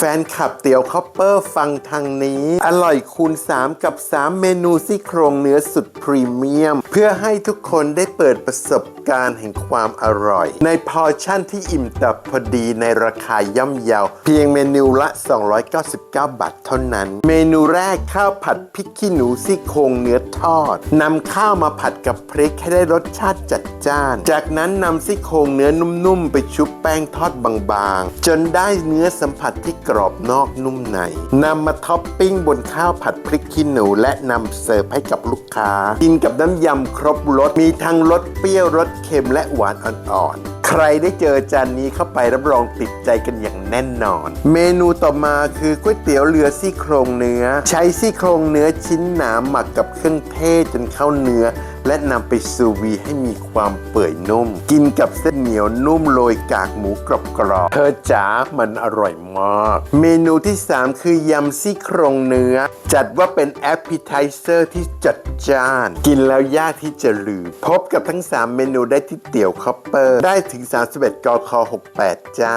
แฟนคลับเตี๋ยวคอปเปอร์ฟังทางนี้ อร่อยคูณ 3 กับ 3 เมนูซี่โครงเนื้อสุดพรีเมียม เพื่อให้ทุกคนได้เปิดประสบ การแห่งความอร่อย ในพอร์ชั่นที่อิ่มตับพอดีในราคาย่อมเยา เพียงเมนูละ 299 บาทเท่านั้น เมนูแรกข้าวผัดพริกขี้หนูซี่โครงเนื้อทอดนำข้าวมาผัดกับพริกให้ได้รสชาติจัดจ้าน จากนั้นนำซี่โครงเนื้อนุ่มๆ ไปชุบแป้งทอดบางๆ จนได้เนื้อสัมผัสที่กรอบนอกนุ่มในนำมาท็อปปิ้งบนข้าวผัดพริกขี้หนูและนำเสิร์ฟให้กับลูกค้า กินกับน้ำยำครบรสมีทั้งรสเปรี้ยวรสเค็มและหวานอ่อนๆ ใครได้เจอจานนี้เข้าไปรับรองติดใจกันอย่างแน่นอน เมนูต่อมาคือก๋วยเตี๋ยวเรือซี่โครงเนื้อ ใช้ซี่โครงเนื้อชิ้นหนาหมักกับเครื่องเทศจนเข้าเนื้อ และนำไปซูวีให้มีความเปื่อยนุ่ม กินกับเส้นเหนียวนุ่มโรยกากหมูกรอบๆเธอจ๋ามันอร่อยมาก เมนูที่ 3 คือยำซี่โครงเนื้อ จัดว่าเป็นแอปเปิลไทเซอร์ที่จัดจ้าน กินแล้วยากที่จะลืมพบกับทั้ง 3 เมนูได้ที่เตี๋ยวคอปเปอร์ได้ถึง 31 กค 68 จ้า